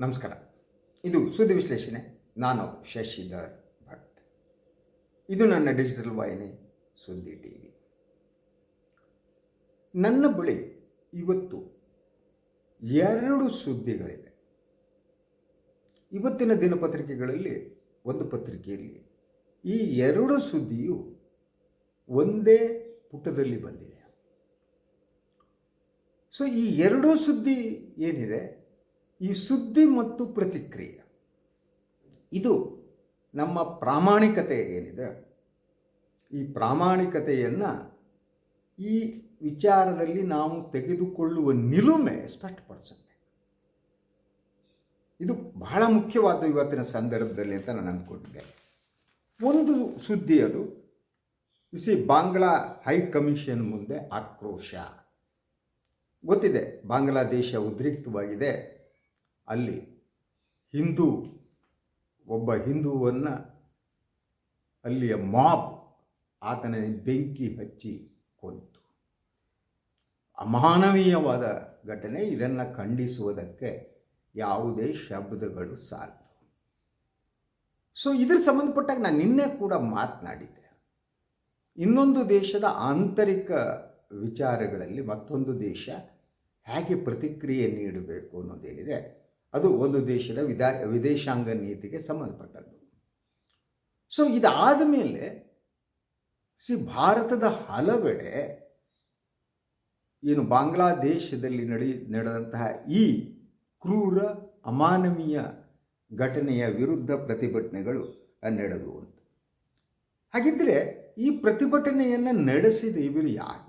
ನಮಸ್ಕಾರ. ಇದು ಸುದ್ದಿ ವಿಶ್ಲೇಷಣೆ. ನಾನು ಶಶಿಧರ್ ಭಟ್. ಇದು ನನ್ನ ಡಿಜಿಟಲ್ ವಾಹಿನಿ, ಸುದ್ದಿ ಟಿ ವಿ ನನ್ನ ಬಳಿ ಇವತ್ತು ಎರಡು ಸುದ್ದಿಗಳಿವೆ. ಇವತ್ತಿನ ದಿನಪತ್ರಿಕೆಗಳಲ್ಲಿ ಒಂದು ಪತ್ರಿಕೆಯಲ್ಲಿ ಈ ಎರಡು ಸುದ್ದಿಯು ಒಂದೇ ಪುಟದಲ್ಲಿ ಬಂದಿದೆ. ಸೊ ಈ ಎರಡೂ ಸುದ್ದಿ ಏನಿದೆ? ಈ ಸುದ್ದಿ ಮತ್ತು ಪ್ರತಿಕ್ರಿಯೆ. ಇದು ನಮ್ಮ ಪ್ರಾಮಾಣಿಕತೆ ಏನಿದೆ? ಈ ಪ್ರಾಮಾಣಿಕತೆಯನ್ನು ಈ ವಿಚಾರದಲ್ಲಿ ನಾವು ತೆಗೆದುಕೊಳ್ಳುವ ನಿಲುಮೆ ಸ್ಪಷ್ಟಪಡಿಸುತ್ತೆ. ಇದು ಬಹಳ ಮುಖ್ಯವಾದ ಇವತ್ತಿನ ಸಂದರ್ಭದಲ್ಲಿ ಅಂತ ನಾನು ಅಂದ್ಕೊಂಡಿದ್ದೆ. ಒಂದು ಸುದ್ದಿ ಅದು. ಸಿ ಬಾಂಗ್ಲಾ ಹೈ ಕಮಿಷನ್ ಮುಂದೆ ಆಕ್ರೋಶ. ಗೊತ್ತಿದೆ, ಬಾಂಗ್ಲಾದೇಶ ಉದ್ರಿಕ್ತವಾಗಿದೆ. ಅಲ್ಲಿ ಹಿಂದೂ, ಒಬ್ಬ ಹಿಂದೂವನ್ನು ಅಲ್ಲಿಯ ಮಾಬ್ ಆತನ ಬೆಂಕಿ ಹಚ್ಚಿ ಕೊಂತು. ಅಮಾನವೀಯವಾದ ಘಟನೆ ಇದನ್ನು ಖಂಡಿಸುವುದಕ್ಕೆ ಯಾವುದೇ ಶಬ್ದಗಳು ಸಾಲದು. ಸೊ ಇದ್ರ ಸಂಬಂಧಪಟ್ಟಾಗ ನಾನು ನಿನ್ನೆ ಕೂಡ ಮಾತನಾಡಿದ್ದೆ. ಇನ್ನೊಂದು ದೇಶದ ಆಂತರಿಕ ವಿಚಾರಗಳಲ್ಲಿ ಮತ್ತೊಂದು ದೇಶ ಹೇಗೆ ಪ್ರತಿಕ್ರಿಯೆ ನೀಡಬೇಕು ಅನ್ನೋದೇನಿದೆ ಅದು ಒಂದು ದೇಶದ ವಿದಾ, ವಿದೇಶಾಂಗ ನೀತಿಗೆ ಸಂಬಂಧಪಟ್ಟದ್ದು. ಸೊ ಇದಾದ ಮೇಲೆ, ಸಿ ಭಾರತದ ಹಲವೆಡೆ, ಏನು ಬಾಂಗ್ಲಾದೇಶದಲ್ಲಿ ನಡೆ, ನಡೆದಂತಹ ಈ ಕ್ರೂರ ಅಮಾನವೀಯ ಘಟನೆಯ ವಿರುದ್ಧ ಪ್ರತಿಭಟನೆಗಳು ನಡೆದು ಅಂತ. ಹಾಗಿದ್ದರೆ ಈ ಪ್ರತಿಭಟನೆಯನ್ನು ನಡೆಸಿದ ಇವರು ಯಾರು?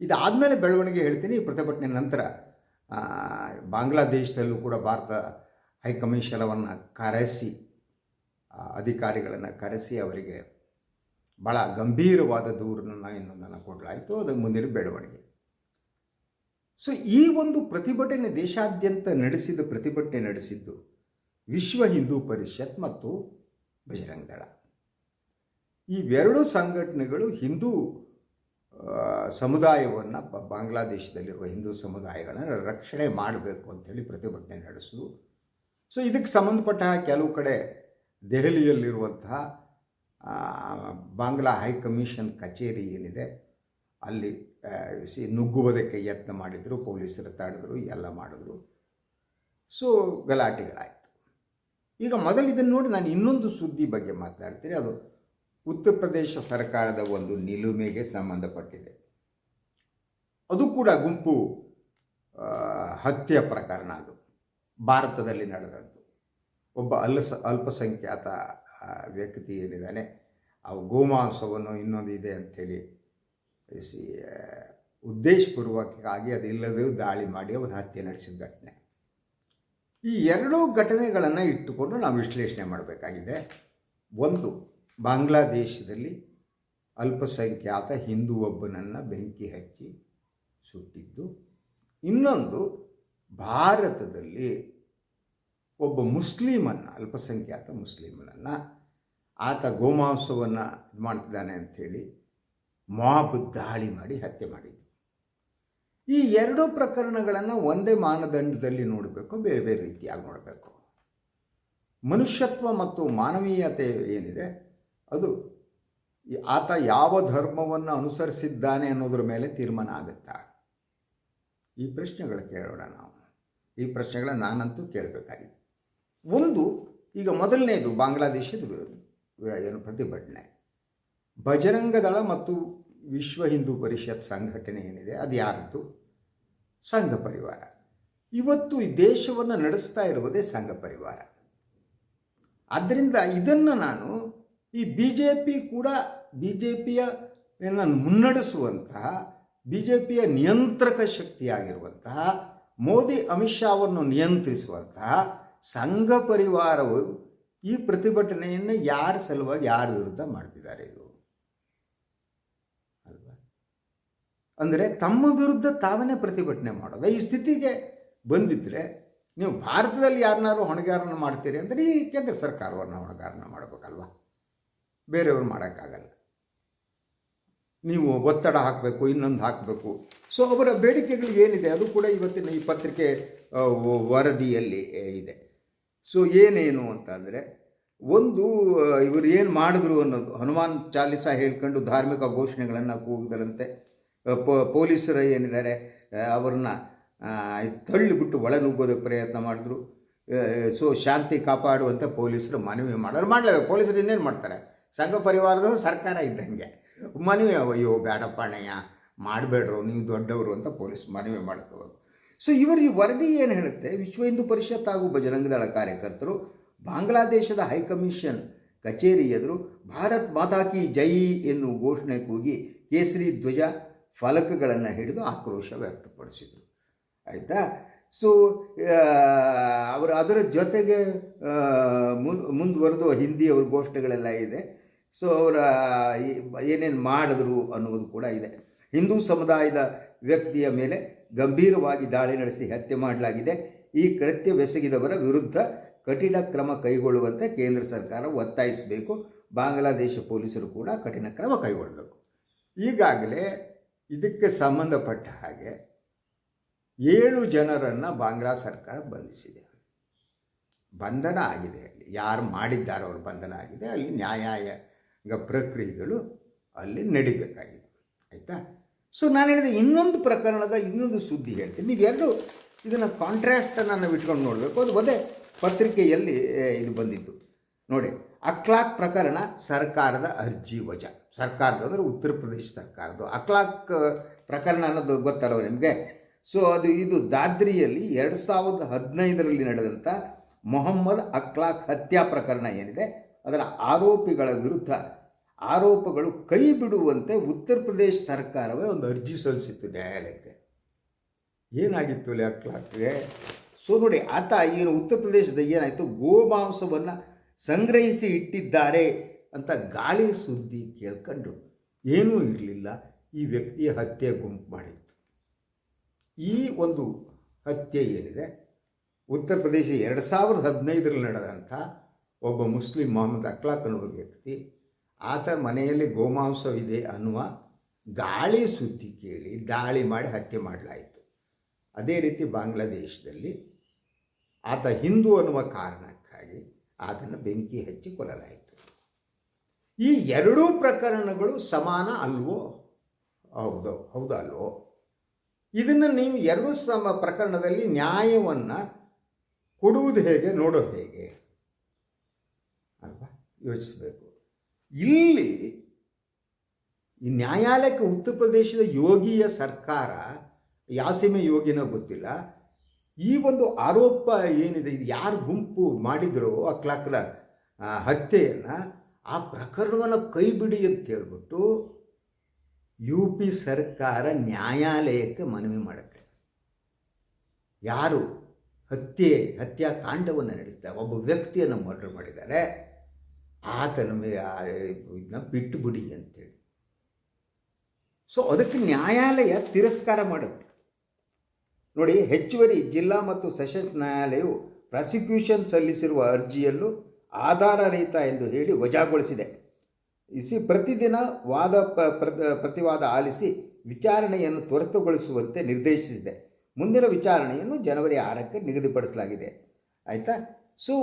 ಇದಾದಮೇಲೆ ಬೆಳವಣಿಗೆ ಹೇಳ್ತೀನಿ ಈ ಪ್ರತಿಭಟನೆ ನಂತರ. ಬಾಂಗ್ಲಾದೇಶದಲ್ಲೂ ಕೂಡ ಭಾರತ ಹೈಕಮಿಷನವನ್ನು ಕರೆಸಿ ಅಧಿಕಾರಿಗಳನ್ನು ಕರೆಸಿ ಅವರಿಗೆ ಭಾಳ ಗಂಭೀರವಾದ ದೂರನ್ನು ಇನ್ನೊಂದನ್ನು ಕೊಡಲಾಯಿತು. ಅದು ಮುಂದಿನ ಬೆಳವಣಿಗೆ. ಸೊ ಈ ಒಂದು ಪ್ರತಿಭಟನೆ ದೇಶಾದ್ಯಂತ ನಡೆಸಿದ ಪ್ರತಿಭಟನೆ ನಡೆಸಿದ್ದು ವಿಶ್ವ ಹಿಂದೂ ಪರಿಷತ್ ಮತ್ತು ಬಜರಂಗ ದಳ. ಇವೆರಡು ಸಂಘಟನೆಗಳು ಹಿಂದೂ ಸಮುದಾಯವನ್ನು ಬಾಂಗ್ಲಾದೇಶದಲ್ಲಿರುವ ಹಿಂದೂ ಸಮುದಾಯಗಳನ್ನು ರಕ್ಷಣೆ ಮಾಡಬೇಕು ಅಂಥೇಳಿ ಪ್ರತಿಭಟನೆ ನಡೆಸಿದ್ರು. ಸೊ ಇದಕ್ಕೆ ಸಂಬಂಧಪಟ್ಟ ಕೆಲವು ಕಡೆ ದೆಹಲಿಯಲ್ಲಿರುವಂತಹ ಬಾಂಗ್ಲಾ ಹೈಕಮಿಷನ್ ಕಚೇರಿ ಏನಿದೆ, ಅಲ್ಲಿ ಸಿ ನುಗ್ಗುವುದಕ್ಕೆ ಯತ್ನ ಮಾಡಿದರು, ಪೊಲೀಸರು ತಡೆದ್ರು, ಎಲ್ಲ ಮಾಡಿದ್ರು. ಸೊ ಗಲಾಟೆಗಳಾಯಿತು. ಈಗ ಮೊದಲು ಇದನ್ನು ನೋಡಿ ನಾನು ಇನ್ನೊಂದು ಸುದ್ದಿ ಬಗ್ಗೆ ಮಾತನಾಡ್ತೀನಿ ಅದು ಉತ್ತರ ಪ್ರದೇಶ ಸರ್ಕಾರದ ಒಂದು ನಿಲುಮೆಗೆ ಸಂಬಂಧಪಟ್ಟಿದೆ. ಅದು ಕೂಡ ಗುಂಪು ಹತ್ಯೆ ಪ್ರಕರಣ ಅದು. ಭಾರತದಲ್ಲಿ ನಡೆದದ್ದು. ಒಬ್ಬ ಅಲ್ಸ ಅಲ್ಪಸಂಖ್ಯಾತ ವ್ಯಕ್ತಿ ಏನಿದ್ದಾನೆ ಅವು ಗೋಮಾಂಸವನ್ನು ಇನ್ನೊಂದು ಇದೆ ಅಂಥೇಳಿ ಉದ್ದೇಶಪೂರ್ವಕವಾಗಿ ಅದಿಲ್ಲದೆ ದಾಳಿ ಮಾಡಿ ಅವನು ಹತ್ಯೆ ನಡೆಸಿದ ಘಟನೆ ಈ ಎರಡೂ ಘಟನೆಗಳನ್ನು ಇಟ್ಟುಕೊಂಡು ನಾವು ವಿಶ್ಲೇಷಣೆ ಮಾಡಬೇಕಾಗಿದೆ. ಒಂದು ಬಾಂಗ್ಲಾದೇಶದಲ್ಲಿ ಅಲ್ಪಸಂಖ್ಯಾತ ಹಿಂದೂ ಒಬ್ಬನನ್ನು ಬೆಂಕಿ ಹಚ್ಚಿ ಸುಟ್ಟಿದ್ದು. ಇನ್ನೊಂದು, ಭಾರತದಲ್ಲಿ ಒಬ್ಬ ಮುಸ್ಲಿಮನ್ನು, ಅಲ್ಪಸಂಖ್ಯಾತ ಮುಸ್ಲಿಮನನ್ನು ಆತ ಗೋಮಾಂಸವನ್ನು ಇದು ಮಾಡ್ತಿದ್ದಾನೆ ಅಂಥೇಳಿ ಮಾಬ್ ದಾಳಿ ಮಾಡಿ ಹತ್ಯೆ ಮಾಡಿದ್ದು. ಈ ಎರಡೂ ಪ್ರಕರಣಗಳನ್ನು ಒಂದೇ ಮಾನದಂಡದಲ್ಲಿ ನೋಡಬೇಕು, ಬೇರೆ ಬೇರೆ ರೀತಿಯಾಗಿ ನೋಡಬೇಕು. ಮನುಷ್ಯತ್ವ ಮತ್ತು ಮಾನವೀಯತೆ ಏನಿದೆ ಅದು ಆತ ಯಾವ ಧರ್ಮವನ್ನು ಅನುಸರಿಸಿದ್ದಾನೆ ಅನ್ನೋದ್ರ ಮೇಲೆ ತೀರ್ಮಾನ ಆಗುತ್ತಾ? ಈ ಪ್ರಶ್ನೆಗಳು ಕೇಳೋಣ ನಾವು. ಈ ಪ್ರಶ್ನೆಗಳ ನಾನಂತೂ ಕೇಳಬೇಕಾಗಿದೆ. ಒಂದು, ಈಗ ಮೊದಲನೇದು ಬಾಂಗ್ಲಾದೇಶದ ವಿರುದ್ಧ ಏನು ಪ್ರತಿಭಟನೆ. ಬಜರಂಗ ದಳ ಮತ್ತು ವಿಶ್ವ ಹಿಂದೂ ಪರಿಷತ್ ಸಂಘಟನೆ ಏನಿದೆ, ಅದು ಯಾರದ್ದು? ಸಂಘ ಪರಿವಾರ. ಇವತ್ತು ಈ ದೇಶವನ್ನು ನಡೆಸ್ತಾ ಇರುವುದೇ ಸಂಘ ಪರಿವಾರ. ಆದ್ದರಿಂದ ಇದನ್ನು ನಾನು ಈ ಬಿ ಜೆ ಪಿ ಕೂಡ ಬಿ ಜೆ ಪಿಯ ಮುನ್ನಡೆಸುವಂತಹ ಬಿ ಜೆ ಪಿಯ ನಿಯಂತ್ರಕ ಶಕ್ತಿಯಾಗಿರುವಂತಹ, ಮೋದಿ, ಅಮಿತ್ ಶಾ ಅವನ್ನು ನಿಯಂತ್ರಿಸುವಂತಹ ಸಂಘ ಪರಿವಾರವು ಈ ಪ್ರತಿಭಟನೆಯನ್ನು ಯಾರ ಸಲುವಾಗಿ ಯಾರ ವಿರುದ್ಧ ಮಾಡ್ತಿದ್ದಾರೆ ಇದು? ಅಲ್ವಾ? ಅಂದರೆ ತಮ್ಮ ವಿರುದ್ಧ ತಾವೇ ಪ್ರತಿಭಟನೆ ಮಾಡೋದು? ಈ ಸ್ಥಿತಿಗೆ ಬಂದಿದ್ದರೆ ನೀವು ಭಾರತದಲ್ಲಿ ಯಾರನ್ನಾರು ಹೊಣೆಗಾರನ ಮಾಡ್ತೀರಿ ಅಂದರೆ ಈ ಕೇಂದ್ರ ಸರ್ಕಾರವನ್ನು ಹೊಣೆಗಾರನ ಮಾಡಬೇಕಲ್ವ? ಬೇರೆಯವರು ಮಾಡೋಕ್ಕಾಗಲ್ಲ. ನೀವು ಒತ್ತಡ ಹಾಕಬೇಕು, ಇನ್ನೊಂದು ಹಾಕಬೇಕು. ಸೊ ಅವರ ಬೇಡಿಕೆಗಳು ಏನಿದೆ? ಅದು ಕೂಡ ಇವತ್ತಿನ ಈ ಪತ್ರಿಕೆ ವರದಿಯಲ್ಲಿ ಇದೆ. ಸೊ ಏನೇನು ಅಂತಂದರೆ, ಒಂದು ಇವರು ಏನು ಮಾಡಿದ್ರು ಅನ್ನೋದು, ಹನುಮಾನ್ ಚಾಲಿಸ ಹೇಳ್ಕೊಂಡು ಧಾರ್ಮಿಕ ಘೋಷಣೆಗಳನ್ನು ಕೂಗಿದರಂತೆ ಪೊಲೀಸರು ಏನಿದ್ದಾರೆ ಅವ್ರನ್ನ ತಳ್ಳಿಬಿಟ್ಟು ಒಳ ನುಗ್ಗೋದಕ್ಕೆ ಪ್ರಯತ್ನ ಮಾಡಿದ್ರು. ಸೊ ಶಾಂತಿ ಕಾಪಾಡುವಂತೆ ಪೊಲೀಸರು ಮನವಿ ಮಾಡೋರು ಮಾಡಲೇಬೇಕು. ಪೊಲೀಸರು ಇನ್ನೇನು ಮಾಡ್ತಾರೆ? ಸಂಘ ಪರಿವಾರದವರು ಸರ್ಕಾರ ಇದ್ದಂಗೆ. ಮನವಿ, ಅಯ್ಯೋ ಬೇಡಪ್ಪ ಮಾಡಬೇಡ್ರು, ನೀವು ದೊಡ್ಡವರು ಅಂತ ಪೊಲೀಸ್ ಮನವಿ ಮಾಡ್ಕೋಬೇಕು ಸೊ ಇವರು ಈ ವರದಿ ಏನು ಹೇಳುತ್ತೆ? ವಿಶ್ವ ಹಿಂದೂ ಪರಿಷತ್ ಹಾಗೂ ಬಜರಂಗದಳ ಕಾರ್ಯಕರ್ತರು, ಬಾಂಗ್ಲಾದೇಶದ ಹೈಕಮಿಷನ್ ಕಚೇರಿ ಎದುರು ಭಾರತ್ ಮಾತಾ ಕಿ ಜೈ ಎನ್ನುವ ಘೋಷಣೆ ಕೂಗಿ ಕೇಸರಿ ಧ್ವಜ ಫಲಕಗಳನ್ನು ಹಿಡಿದು ಆಕ್ರೋಶ ವ್ಯಕ್ತಪಡಿಸಿದರು. ಆಯಿತಾ? ಸೊ ಅವರು ಅದರ ಜೊತೆಗೆ ಮುಂದುವರೆದು ಹಿಂದಿ ಅವ್ರ ಘೋಷಣೆಗಳೆಲ್ಲ ಇದೆ. ಸೊ ಅವರ ಏನೇನು ಮಾಡಿದ್ರು ಅನ್ನುವುದು ಕೂಡ ಇದೆ. ಹಿಂದೂ ಸಮುದಾಯದ ವ್ಯಕ್ತಿಯ ಮೇಲೆ ಗಂಭೀರವಾಗಿ ದಾಳಿ ನಡೆಸಿ ಹತ್ಯೆ ಮಾಡಲಾಗಿದೆ. ಈ ಕೃತ್ಯವೆಸಗಿದವರ ವಿರುದ್ಧ ಕಠಿಣ ಕ್ರಮ ಕೈಗೊಳ್ಳುವಂತೆ ಕೇಂದ್ರ ಸರ್ಕಾರ ಒತ್ತಾಯಿಸಬೇಕು. ಬಾಂಗ್ಲಾದೇಶ ಪೊಲೀಸರು ಕೂಡ ಕಠಿಣ ಕ್ರಮ ಕೈಗೊಳ್ಳಬೇಕು. ಈಗಾಗಲೇ ಇದಕ್ಕೆ ಸಂಬಂಧಪಟ್ಟ ಹಾಗೆ ಏಳು ಜನರನ್ನು ಬಾಂಗ್ಲಾ ಸರ್ಕಾರ ಬಂಧಿಸಿದೆ. ಬಂಧನ ಆಗಿದೆ ಅಲ್ಲಿ. ಯಾರು ಮಾಡಿದ್ದಾರೋ ಅವ್ರ ಬಂಧನ ಆಗಿದೆ. ಅಲ್ಲಿ ನ್ಯಾಯಾಂಗ ಪ್ರಕ್ರಿಯೆಗಳು ಅಲ್ಲಿ ನಡಿಬೇಕಾಗಿದೆ. ಆಯಿತಾ? ಸೊ ನಾನು ಹೇಳಿದೆ ಇನ್ನೊಂದು ಪ್ರಕರಣದ ಇನ್ನೊಂದು ಸುದ್ದಿ ಹೇಳ್ತೀನಿ. ನೀವೆರಡು ಇದನ್ನು ಕಾಂಟ್ರಾಕ್ಟನ್ನು ನಾವು ಇಟ್ಕೊಂಡು ನೋಡಬೇಕು. ಅದು ಒಂದೇ ಪತ್ರಿಕೆಯಲ್ಲಿ ಇದು ಬಂದಿತ್ತು ನೋಡಿ ಅಕ್ಲಾಕ್ ಪ್ರಕರಣ ಸರ್ಕಾರದ ಅರ್ಜಿ ವಜ. ಸರ್ಕಾರದ ಅಂದರೆ ಉತ್ತರ ಪ್ರದೇಶ ಸರ್ಕಾರದ್ದು. ಅಕ್ಲಾಕ್ ಪ್ರಕರಣ ಅನ್ನೋದು ಗೊತ್ತಲ್ವ ನಿಮಗೆ? ಸೊ ಅದು ಇದು ದಾದ್ರಿಯಲ್ಲಿ ಎರಡು ಸಾವಿರದ ಹದಿನೈದರಲ್ಲಿ ನಡೆದಂಥ ಮೊಹಮ್ಮದ್ ಅಕ್ಲಾಕ್ ಹತ್ಯಾ ಪ್ರಕರಣ ಏನಿದೆ? ಅದರ ಆರೋಪಿಗಳ ವಿರುದ್ಧ ಆರೋಪಗಳು ಕೈ ಬಿಡುವಂತೆ ಉತ್ತರ ಪ್ರದೇಶ ಸರ್ಕಾರವೇ ಒಂದು ಅರ್ಜಿ ಸಲ್ಲಿಸಿತ್ತು ನ್ಯಾಯಾಲಯಕ್ಕೆ. ಏನಾಗಿತ್ತು ಅಲ್ಲಿ ಅಕ್ಲಾಕ್ಗೆ ಸೊ ನೋಡಿ, ಆತ ಏನು ಉತ್ತರ ಪ್ರದೇಶದ ಏನಾಯಿತು? ಗೋಮಾಂಸವನ್ನು ಸಂಗ್ರಹಿಸಿ ಇಟ್ಟಿದ್ದಾರೆ ಅಂತ ಗಾಳಿ ಸುದ್ದಿ ಕೇಳ್ಕೊಂಡು ಏನೂ ಇರಲಿಲ್ಲ. ಈ ವ್ಯಕ್ತಿಯ ಹತ್ಯೆ ಗುಂಪು ಮಾಡಿತ್ತು. ಈ ಒಂದು ಹತ್ಯೆ ಏನಿದೆ? ಉತ್ತರ ಪ್ರದೇಶ ಎರಡು ಸಾವಿರದ ಹದಿನೈದರಲ್ಲಿ ನಡೆದಂಥ ಒಬ್ಬ ಮುಸ್ಲಿಂ ಮೊಹಮ್ಮದ್ ಅಕ್ಲಾಕ್ ಅನ್ನುವ ವ್ಯಕ್ತಿ ಆತ ಮನೆಯಲ್ಲಿ ಗೋಮಾಂಸವಿದೆ ಅನ್ನುವ ಗಾಳಿ ಸುದ್ದಿ ಕೇಳಿ ದಾಳಿ ಮಾಡಿ ಹತ್ಯೆ ಮಾಡಲಾಯಿತು. ಅದೇ ರೀತಿ ಬಾಂಗ್ಲಾದೇಶದಲ್ಲಿ ಆತ ಹಿಂದೂ ಅನ್ನುವ ಕಾರಣಕ್ಕಾಗಿ ಆತನ್ನು ಬೆಂಕಿ ಹಚ್ಚಿ ಕೊಲ್ಲಲಾಯಿತು. ಈ ಎರಡೂ ಪ್ರಕರಣಗಳು ಸಮಾನ ಅಲ್ವೋ? ಹೌದು, ಹೌದಾ ಅಲ್ವೋ? ಇದನ್ನು ನೀವು ಎರಡು ಸಮ ಪ್ರಕರಣದಲ್ಲಿ ನ್ಯಾಯವನ್ನು ಕೊಡುವುದು ಹೇಗೆ, ನೋಡೋದು ಹೇಗೆ? ಯೋಚಿಸಬೇಕು. ಇಲ್ಲಿ ಈ ನ್ಯಾಯಾಲಯಕ್ಕೆ ಉತ್ತರ ಪ್ರದೇಶದ ಯೋಗಿಯ ಸರ್ಕಾರ, ಯಾಸಿಮೆ ಯೋಗಿನೋ ಗೊತ್ತಿಲ್ಲ, ಈ ಒಂದು ಆರೋಪ ಏನಿದೆ, ಇದು ಯಾರು ಗುಂಪು ಮಾಡಿದ್ರು ಅಕ್ಲಾಕ್ರ ಹತ್ಯೆಯನ್ನು ಆ ಪ್ರಕರಣವನ್ನು ಕೈ ಬಿಡಿ ಅಂತ ಹೇಳ್ಬಿಟ್ಟು ಯು ಪಿ ಸರ್ಕಾರ ನ್ಯಾಯಾಲಯಕ್ಕೆ ಮನವಿ ಮಾಡುತ್ತೆ. ಯಾರು ಹತ್ಯೆ, ಹತ್ಯಾಕಾಂಡವನ್ನು ನಡೆಸ್ತಾರೆ ಒಬ್ಬ ವ್ಯಕ್ತಿಯನ್ನು ಮರ್ಡರ್ ಮಾಡಿದ್ದಾರೆ ಆತನ ಇದನ್ನ ಬಿಟ್ಟು ಬಿಡಿ ಅಂತೇಳಿ. ಸೊ ಅದಕ್ಕೆ ನ್ಯಾಯಾಲಯ ತಿರಸ್ಕಾರ ಮಾಡುತ್ತೆ. ನೋಡಿ, ಹೆಚ್ಚುವರಿ ಜಿಲ್ಲಾ ಮತ್ತು ಸೆಷನ್ಸ್ ನ್ಯಾಯಾಲಯವು ಪ್ರಾಸಿಕ್ಯೂಷನ್ ಸಲ್ಲಿಸಿರುವ ಅರ್ಜಿಯಲ್ಲೂ ಆಧಾರರಹಿತ ಎಂದು ಹೇಳಿ ವಜಾಗೊಳಿಸಿದೆ. ಇಸಿ ಪ್ರತಿದಿನ ವಾದ ಪ್ರತಿವಾದ ಆಲಿಸಿ ವಿಚಾರಣೆಯನ್ನು ತ್ವರಿತಗೊಳಿಸುವಂತೆ ನಿರ್ದೇಶಿಸಿದೆ. ಮುಂದಿನ ವಿಚಾರಣೆಯನ್ನು ಜನವರಿ ಆರಕ್ಕೆ ನಿಗದಿಪಡಿಸಲಾಗಿದೆ. ಆಯಿತಾ? ಸೊ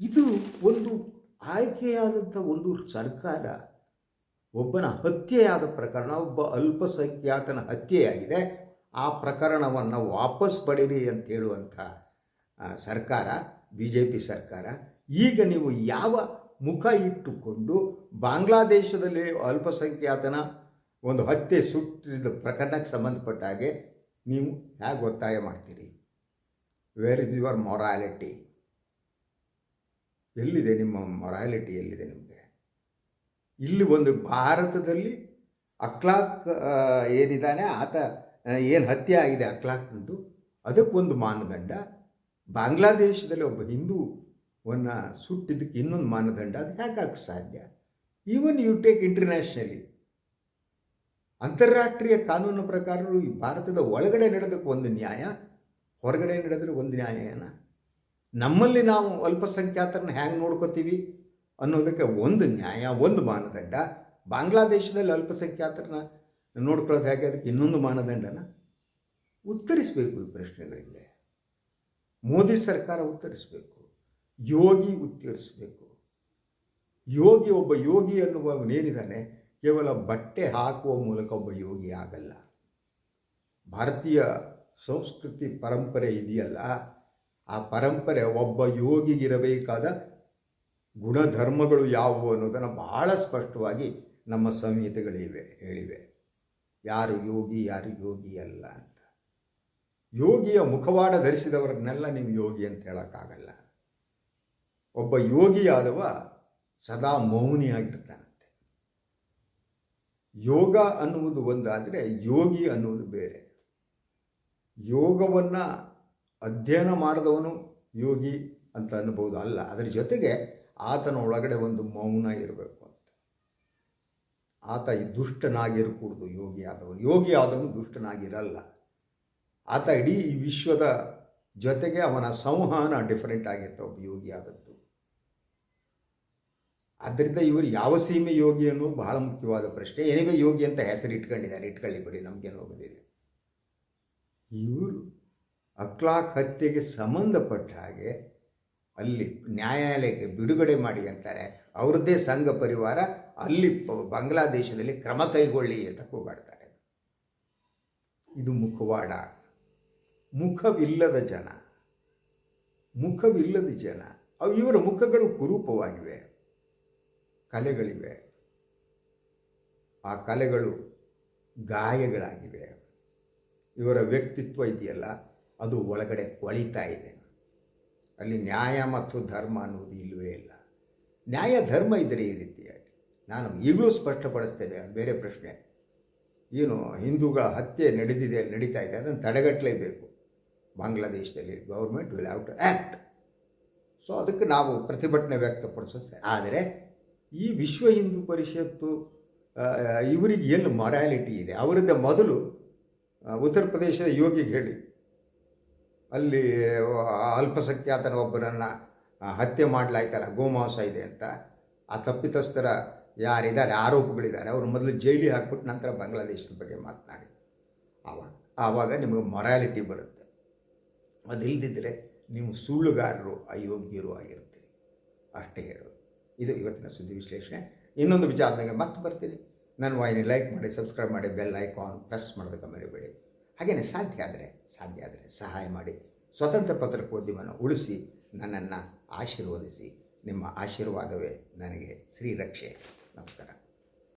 ಇದು ಒಂದು ಆಯ್ಕೆಯಾದಂಥ ಒಂದು ಸರ್ಕಾರ ಒಬ್ಬನ ಹತ್ಯೆಯಾದ ಪ್ರಕರಣ, ಒಬ್ಬ ಅಲ್ಪಸಂಖ್ಯಾತನ ಹತ್ಯೆಯಾಗಿದೆ. ಆ ಪ್ರಕರಣವನ್ನು ವಾಪಸ್ ಪಡೀರಿ ಅಂತ ಹೇಳುವಂಥ ಸರ್ಕಾರ ಬಿ ಜೆ ಪಿ ಸರ್ಕಾರ, ಈಗ ನೀವು ಯಾವ ಮುಖ ಇಟ್ಟುಕೊಂಡು ಬಾಂಗ್ಲಾದೇಶದಲ್ಲಿ ಅಲ್ಪಸಂಖ್ಯಾತನ ಒಂದು ಹತ್ಯೆ ಸುಟ್ಟಿದ ಪ್ರಕರಣಕ್ಕೆ ಸಂಬಂಧಪಟ್ಟ ಹಾಗೆ ನೀವು ಹೇಗೆ ಒತ್ತಾಯ ಮಾಡ್ತೀರಿ? ವೇರ್ ಇಸ್ ಯುವರ್ ಮೊರಾಲಿಟಿ ಎಲ್ಲಿದೆ ನಿಮ್ಮ ಮೊರಾಲಿಟಿ ಎಲ್ಲಿದೆ ನಿಮಗೆ? ಇಲ್ಲಿ ಒಂದು ಭಾರತದಲ್ಲಿ ಅಕ್ಲಾಕ್ ಏನಿದ್ದಾನೆ ಆತ ಏನು ಹತ್ಯೆ ಆಗಿದೆ ಅಕ್ಲಾಕ್ನದ್ದು ಅದಕ್ಕೊಂದು ಮಾನದಂಡ. ಬಾಂಗ್ಲಾದೇಶದಲ್ಲಿ ಒಬ್ಬ ಹಿಂದೂವನ್ನು ಸುಟ್ಟಿದ್ದಕ್ಕೆ ಇನ್ನೊಂದು ಮಾನದಂಡ, ಅದು ಹೇಗಾಗಕ್ಕೆ ಸಾಧ್ಯ? ಈವನ್ ಯು ಟೇಕ್ ಇಂಟರ್ನ್ಯಾಷನಲಿ ಅಂತಾರಾಷ್ಟ್ರೀಯ ಕಾನೂನು ಪ್ರಕಾರ ಈ ಭಾರತದ ಒಳಗಡೆ ನಡೆದಕ್ಕೆ ಒಂದು ನ್ಯಾಯ, ಹೊರಗಡೆ ನಡೆದ್ರೆ ಒಂದು ನ್ಯಾಯನ? ನಮ್ಮಲ್ಲಿ ನಾವು ಅಲ್ಪಸಂಖ್ಯಾತರನ್ನ ಹ್ಯಾಂಗೆ ನೋಡ್ಕೋತೀವಿ ಅನ್ನೋದಕ್ಕೆ ಒಂದು ನ್ಯಾಯ, ಒಂದು ಮಾನದಂಡ. ಬಾಂಗ್ಲಾದೇಶದಲ್ಲಿ ಅಲ್ಪಸಂಖ್ಯಾತರನ್ನ ನೋಡ್ಕೊಳ್ಳೋದು ಹೇಗೆ? ಅದಕ್ಕೆ ಇನ್ನೊಂದು ಮಾನದಂಡನ ಉತ್ತರಿಸಬೇಕು ಈ ಪ್ರಶ್ನೆಗಳಿಗೆ ಮೋದಿ ಸರ್ಕಾರ ಉತ್ತರಿಸಬೇಕು. ಯೋಗಿ ಉತ್ತರಿಸಬೇಕು. ಯೋಗಿ ಒಬ್ಬ ಯೋಗಿ ಅನ್ನುವವನೇನಿದ್ದಾನೆ ಕೇವಲ ಬಟ್ಟೆ ಹಾಕುವ ಮೂಲಕ ಒಬ್ಬ ಯೋಗಿ ಆಗಲ್ಲ. ಭಾರತೀಯ ಸಂಸ್ಕೃತಿ ಪರಂಪರೆ ಇದೆಯಲ್ಲ? ಆ ಪರಂಪರೆ ಒಬ್ಬ ಯೋಗಿಗಿರಬೇಕಾದ ಗುಣಧರ್ಮಗಳು ಯಾವುವು ಅನ್ನೋದನ್ನು ಬಹಳ ಸ್ಪಷ್ಟವಾಗಿ ನಮ್ಮ ಸಂಹಿತೆಗಳಿವೆ, ಹೇಳಿವೆ. ಯಾರು ಯೋಗಿ ಯಾರು ಯೋಗಿ ಅಲ್ಲ ಅಂತ. ಯೋಗಿಯ ಮುಖವಾಡ ಧರಿಸಿದವರನ್ನೆಲ್ಲ ನೀವು ಯೋಗಿ ಅಂತ ಹೇಳೋಕ್ಕಾಗಲ್ಲ. ಒಬ್ಬ ಯೋಗಿಯಾದವ ಸದಾ ಮೌನಿಯಾಗಿರ್ತಾನಂತೆ. ಯೋಗ ಅನ್ನುವುದು ಒಂದಾದರೆ ಯೋಗಿ ಅನ್ನುವುದು ಬೇರೆ. ಯೋಗವನ್ನು ಅಧ್ಯಯನ ಮಾಡಿದವನು ಯೋಗಿ ಅಂತ ಅನ್ನಬಹುದು ಅಲ್ಲ. ಅದರ ಜೊತೆಗೆ ಆತನ ಒಳಗಡೆ ಒಂದು ಮೌನ ಇರಬೇಕು ಅಂತ. ಆತ ಈ ದುಷ್ಟನಾಗಿರಕೂಡ್ದು ಯೋಗಿ ಆದವನು. ಯೋಗಿ ಆದವನು ದುಷ್ಟನಾಗಿರಲ್ಲ. ಆತ ಇಡೀ ಈ ವಿಶ್ವದ ಜೊತೆಗೆ ಅವನ ಸಂವಹನ ಡಿಫರೆಂಟ್ ಆಗಿರ್ತವೆ ಒಬ್ಬ ಯೋಗಿ ಆದದ್ದು. ಆದ್ದರಿಂದ ಇವರು ಯಾವ ಸೀಮೆ ಯೋಗಿ ಅನ್ನೋದು ಬಹಳ ಮುಖ್ಯವಾದ ಪ್ರಶ್ನೆ. ಏನಿವೆ ಯೋಗಿ ಅಂತ ಹೆಸರು ಇಟ್ಕೊಂಡಿದ್ದಾರೆ ಇಟ್ಕೊಳ್ಳಿ ಬಿಡಿ, ನಮಗೇನು ಹೋಗೋದಿದೆ. ಇವರು ಅಕ್ಲಾಕ್ ಹತ್ಯೆಗೆ ಸಂಬಂಧಪಟ್ಟ ಹಾಗೆ ಅಲ್ಲಿ ನ್ಯಾಯಾಲಯಕ್ಕೆ ಬಿಡುಗಡೆ ಮಾಡಿ ಅಂತಾರೆ. ಅವ್ರದ್ದೇ ಸಂಘ ಪರಿವಾರ ಅಲ್ಲಿ ಬಾಂಗ್ಲಾದೇಶದಲ್ಲಿ ಕ್ರಮ ಕೈಗೊಳ್ಳಿ ಅಂತ ಕೂಗಾಡ್ತಾರೆ. ಇದು ಮುಖವಾಡ. ಮುಖವಿಲ್ಲದ ಜನ. ಮುಖವಿಲ್ಲದ ಜನ. ಅವು ಇವರ ಮುಖಗಳು ಕುರೂಪವಾಗಿವೆ. ಕಲೆಗಳಿವೆ. ಆ ಕಲೆಗಳು ಗಾಯಗಳಾಗಿವೆ. ಇವರ ವ್ಯಕ್ತಿತ್ವ ಇದೆಯಲ್ಲ? ಅದು ಒಳಗಡೆ ಕೊಳಿತಾ ಇದೆ. ಅಲ್ಲಿ ನ್ಯಾಯ ಮತ್ತು ಧರ್ಮ ಅನ್ನೋದು ಇಲ್ಲವೇ ಇಲ್ಲ. ನ್ಯಾಯ, ಧರ್ಮ ಇದ್ದರೆ ಈ ರೀತಿಯಾಗಿ. ನಾನು ಈಗಲೂ ಸ್ಪಷ್ಟಪಡಿಸ್ತೇನೆ, ಅದು ಬೇರೆ ಪ್ರಶ್ನೆ. ಏನು ಹಿಂದೂಗಳ ಹತ್ಯೆ ನಡೆದಿದೆ, ನಡೀತಾ ಇದೆ, ಅದನ್ನು ತಡೆಗಟ್ಟಲೇಬೇಕು. ಬಾಂಗ್ಲಾದೇಶದಲ್ಲಿ government will have to act so ಅದಕ್ಕೆ ನಾವು ಪ್ರತಿಭಟನೆ ವ್ಯಕ್ತಪಡಿಸುತ್ತೆ. ಆದರೆ ಈ ವಿಶ್ವ ಹಿಂದೂ ಪರಿಷತ್ತು ಇವರಿಗೆ ಏನು ಮೊರಾಲಿಟಿ ಇದೆ? ಅವರಿಂದ ಮೊದಲು ಉತ್ತರ ಪ್ರದೇಶದ ಯೋಗಿಗೆ ಹೇಳಿ. ಅಲ್ಲಿ ಅಲ್ಪಸಂಖ್ಯಾತನ ಒಬ್ಬರನ್ನು ಹತ್ಯೆ ಮಾಡಲಾಯ್ತಲ್ಲ, ಗೋಮಾಂಸ ಇದೆ ಅಂತ. ಆ ತಪ್ಪಿತಸ್ಥರ ಯಾರಿದ್ದಾರೆ, ಆರೋಪಗಳಿದ್ದಾರೆ. ಅವರು ಮೊದಲು ಜೈಲಿಗೆ ಹಾಕ್ಬಿಟ್ಟು ನಂತರ ಬಾಂಗ್ಲಾದೇಶದ ಬಗ್ಗೆ ಮಾತನಾಡಿ. ಆವಾಗ ಆವಾಗ ನಿಮಗೆ ಮೊರಾಲಿಟಿ ಬರುತ್ತೆ. ಅದಿಲ್ಲದಿದ್ದರೆ ನೀವು ಸುಳ್ಳುಗಾರರು, ಅಯೋಗ್ಯರು ಆಗಿರ್ತೀರಿ. ಅಷ್ಟೇ ಹೇಳೋದು. ಇದು ಇವತ್ತಿನ ಸುದ್ದಿ ವಿಶ್ಲೇಷಣೆ. ಇನ್ನೊಂದು ವಿಚಾರದಾಗ ಮತ್ತೆ ಬರ್ತೀನಿ. ನನ್ನ ವಾಹಿನಿ ಲೈಕ್ ಮಾಡಿ ಸಬ್ಸ್ಕ್ರೈಬ್ ಮಾಡಿ ಬೆಲ್ ಐಕಾನ್ ಪ್ರೆಸ್ ಮಾಡೋದಕ್ಕೆ ಮರಿಬೇಡಿ. ಹಾಗೆಯೇ ಸಾಧ್ಯ ಆದರೆ ಸಾಧ್ಯ ಆದರೆ ಸಹಾಯ ಮಾಡಿ, ಸ್ವತಂತ್ರ ಪತ್ರಿಕೋದ್ಯಮವನ್ನು ಉಳಿಸಿ, ನನ್ನನ್ನು ಆಶೀರ್ವದಿಸಿ. ನಿಮ್ಮ ಆಶೀರ್ವಾದವೇ ನನಗೆ ಶ್ರೀರಕ್ಷೆ. ನಮಸ್ಕಾರ.